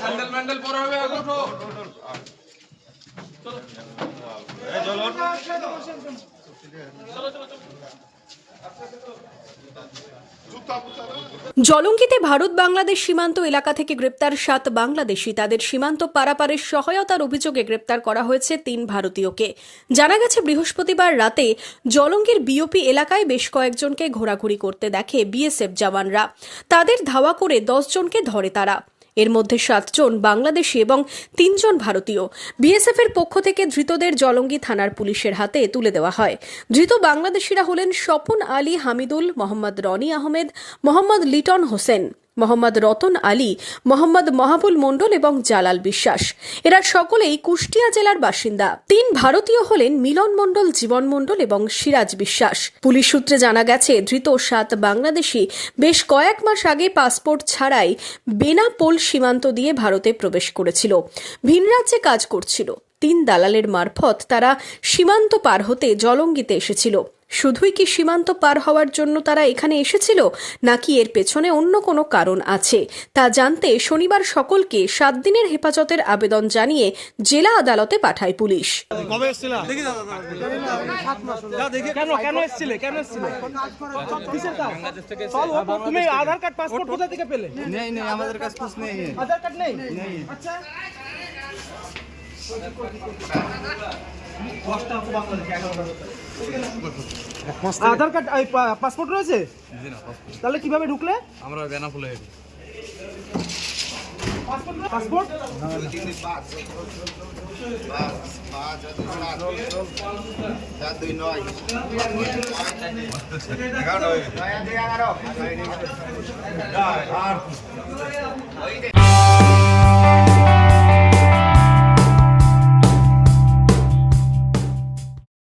Sandal Mendel पर चलो। জলঙ্গিতে ভারত বাংলাদেশ সীমান্ত এলাকা থেকে গ্রেপ্তার সাত বাংলাদেশি। তাদের সীমান্ত পারাপারের সহায়তার অভিযোগে গ্রেপ্তার করা হয়েছে তিন ভারতীয়কে। জানা গেছে, বৃহস্পতিবার রাতে জলঙ্গির বিওপি এলাকায় বেশ কয়েকজনকে ঘোরাঘুরি করতে দেখে বিএসএফ জওয়ানরা। তাদের ধাওয়া করে দশজনকে ধরে তারা। এর মধ্যে সাতজন বাংলাদেশি এবং তিনজন ভারতীয়। বিএসএফ এর পক্ষ থেকে ধৃতদের জলঙ্গি থানার পুলিশের হাতে তুলে দেওয়া হয়। ধৃত বাংলাদেশিরা হলেন স্বপন আলী হামিদুল, মোহাম্মদ রনি আহমেদ, মোহাম্মদ লিটন হোসেন। মোহাম্মদ রতন আলী, মোহাম্মদ মাহবুল মণ্ডল এবং জালাল বিশ্বাস। এরা সকলেই কুষ্টিয়া জেলার বাসিন্দা। তিন ভারতীয় হলেন মিলন মণ্ডল, জীবন মণ্ডল এবং সিরাজ বিশ্বাস। পুলিশ সূত্রে জানা গেছে, ধৃত সাত বাংলাদেশি বেশ কয়েক মাস আগে পাসপোর্ট ছাড়াই বেনাপোল সীমান্ত দিয়ে ভারতে প্রবেশ করেছিল। ভিন রাজ্যে কাজ করছিল। তিন দালালের মারফত তারা সীমান্ত পার হতে জলঙ্গিতে এসেছিল। শুধুই কি সীমান্ত পার হওয়ার জন্য তারা এখানে এসেছিল নাকি এর পেছনে অন্য কোনো কারণ আছে? তা জানতে শনিবার সকলকে সাত দিনের হেফাজতের আবেদন জানিয়ে জেলা আদালতে পাঠায় পুলিশ। আধার কার্ড পাসপোর্ট কোথা থেকে পেলে? নেই নেই আমাদের কাছে নেই। আধার কার্ড নেই। আচ্ছা। আধার কার্ড এই পা- পাসপোর্ট রয়েছে তাহলে কীভাবে ঢুকলে আমরা বেনাফুলে পাসপোর্ট পাসপোর্ট